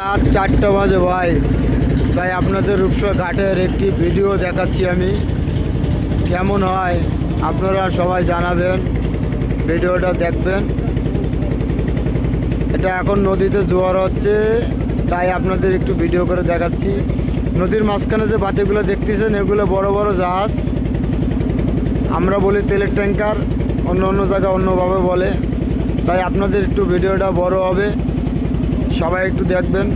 রাত চারটা বাজে ভাই। তাই আপনাদের রূপসা ঘাটের একটি ভিডিও দেখাচ্ছি আমি। কেমন হয় আপনারা সবাই জানাবেন, ভিডিওটা দেখবেন। এটা এখন নদীতে জোয়ার হচ্ছে, তাই আপনাদের একটু ভিডিও করে দেখাচ্ছি। নদীর মাঝখানে যে বাতিগুলো দেখতেছেন, এগুলো বড় বড় জাহাজ। আমরা বলি তেলের ট্যাঙ্কার অন্য অন্য জায়গায় অন্যভাবে বলে। তাই আপনাদের একটু ভিডিওটা বড় হবে। সবাই একটু দেখবেন।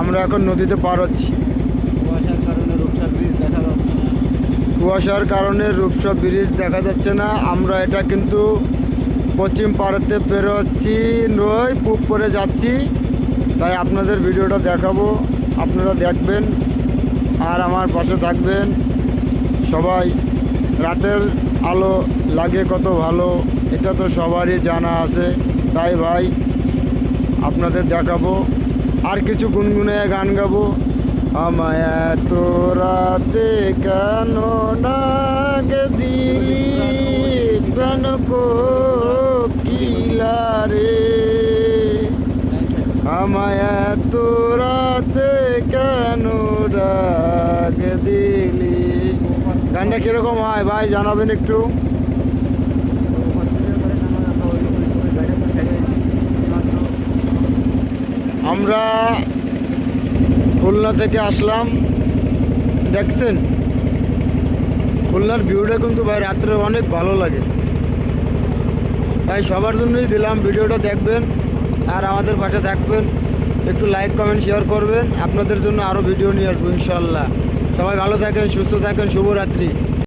আমরা এখন নদীতে পার হচ্ছি। কুয়াশার কারণে রূপসা ব্রিজ দেখা যাচ্ছে না। কুয়াশার কারণে রূপসা ব্রিজ দেখা যাচ্ছে না। আমরা এটা কিন্তু পশ্চিম পাড়াতে পেরোচ্ছি নই পূব করে যাচ্ছি। তাই আপনাদের ভিডিওটা দেখাবো আপনারা দেখবেন আর আমার পাশে থাকবেন। সবাই রাতের আলো লাগে কত ভালো এটা তো সবারই জানা আছে। তাই ভাই আপনাদের দেখাবো। আর কিছু গুনগুনে গান গাবো। আমায় এত রাতে কেন ডাক দিলি, প্রাণ কিলা রে। আমায় এত রাতে কেন ডাক দিলি। গানটা কীরকম হয় ভাই, জানাবেন একটু। আমরা খুলনা থেকে আসলাম। দেখছেন? খুলনার ভিউটা কিন্তু ভাই রাত্রে অনেক ভালো লাগে। তাই সবার জন্যই দিলাম ভিডিওটা দেখবেন আর আমাদের পাশে থাকবেন। একটু লাইক কমেন্ট শেয়ার করবেন। আপনাদের জন্য আরও ভিডিও নিয়ে আসব ইনশাল্লাহ সবাই ভালো থাকেন, সুস্থ থাকেন, শুভরাত্রি।